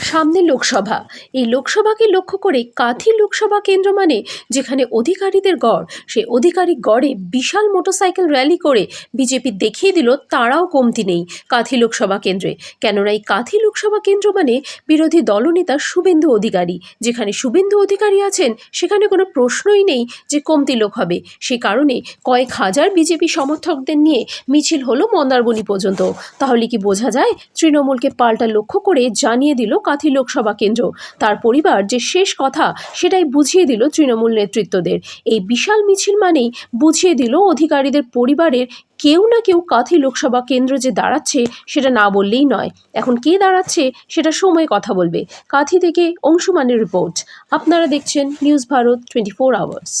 সামনে লোকসভা। এই লোকসভাকে লক্ষ্য করে কাঁথি লোকসভা কেন্দ্র মানে যেখানে অধিকারীদের গড়, সেই অধিকারী গড়ে বিশাল মোটরসাইকেল র্যালি করে বিজেপি দেখিয়ে দিল তারাও কমতি নেই কাঁথি লোকসভা কেন্দ্রে। কেননা এই কাঁথি লোকসভা কেন্দ্র মানে বিরোধী দলনেতা শুভেন্দু অধিকারী। যেখানে শুভেন্দু অধিকারী আছেন, সেখানে কোনো প্রশ্নই নেই যে কমতি লোক হবে। সে কারণে কয়েক হাজার বিজেপি সমর্থকদের নিয়ে মিছিল হলো মন্দারমণি পর্যন্ত। তাহলে কি বোঝা যায় তৃণমূলকে পাল্টা লক্ষ্য করে জানিয়ে দিল কাঁথি লোকসভা কেন্দ্র। তার পরিবার যে শেষ কথা সেটাই বুঝিয়ে দিল তৃণমূল নেতৃত্বদের। এই বিশাল মিছিল মানেই বুঝিয়ে দিল অধিকারীদের পরিবারের কেউ না কেউ কাঁথি লোকসভা কেন্দ্র যে দাঁড়াচ্ছে সেটা না বললেই নয়। এখন কে দাঁড়াচ্ছে সেটা সময় কথা বলবে। কাঁথি থেকে অংশুমানের রিপোর্ট। আপনারা দেখছেন news Bharat twenty four hours.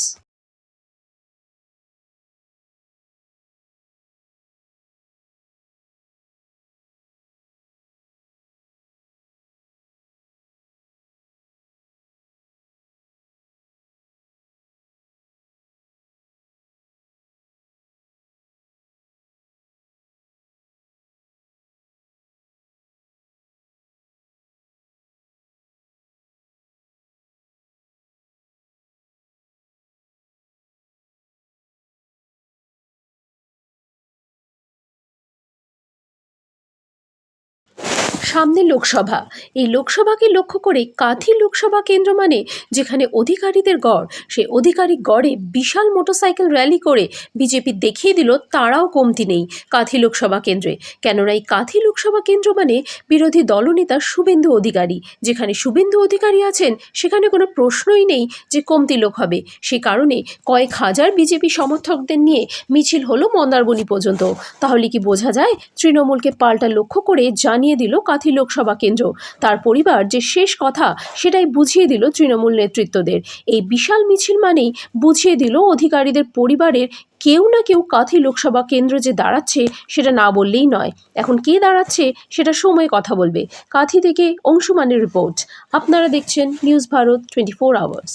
সামনে লোকসভা। এই লোকসভাকে লক্ষ্য করে কাঁথি লোকসভা কেন্দ্র মানে যেখানে অধিকারীদের গড় সেই অধিকারী গড়ে বিশাল মোটরসাইকেল র্যালি করে বিজেপি দেখিয়ে দিল তারাও কমতি নেই কাঁথি লোকসভা কেন্দ্রে। কেননা এই কাঁথি লোকসভা কেন্দ্র মানে বিরোধী দলনেতা শুভেন্দু অধিকারী। যেখানে শুভেন্দু অধিকারী আছেন, সেখানে কোনো প্রশ্নই নেই যে কমতি লোক হবে। সে কারণে কয়েক হাজার বিজেপি সমর্থকদের নিয়ে মিছিল হলো মন্দারমণি পর্যন্ত। তাহলে কি বোঝা যায় তৃণমূলকে পাল্টা লক্ষ্য করে জানিয়ে দিল কাঁথি লোকসভা কেন্দ্র। তার পরিবার যে শেষ কথা সেটাই বুঝিয়ে দিল তৃণমূল নেতৃত্বদের। এই বিশাল মিছিল মানেই বুঝিয়ে দিল অধিকারীদের পরিবারের কেউ না কেউ কাঁথি লোকসভা কেন্দ্র যে দাঁড়াচ্ছে সেটা না বললেই নয়। এখন কে দাঁড়াচ্ছে সেটা সময় কথা বলবে। কাঁথি থেকে অংশুমানের রিপোর্ট। আপনারা দেখছেন news Bharat twenty four hours.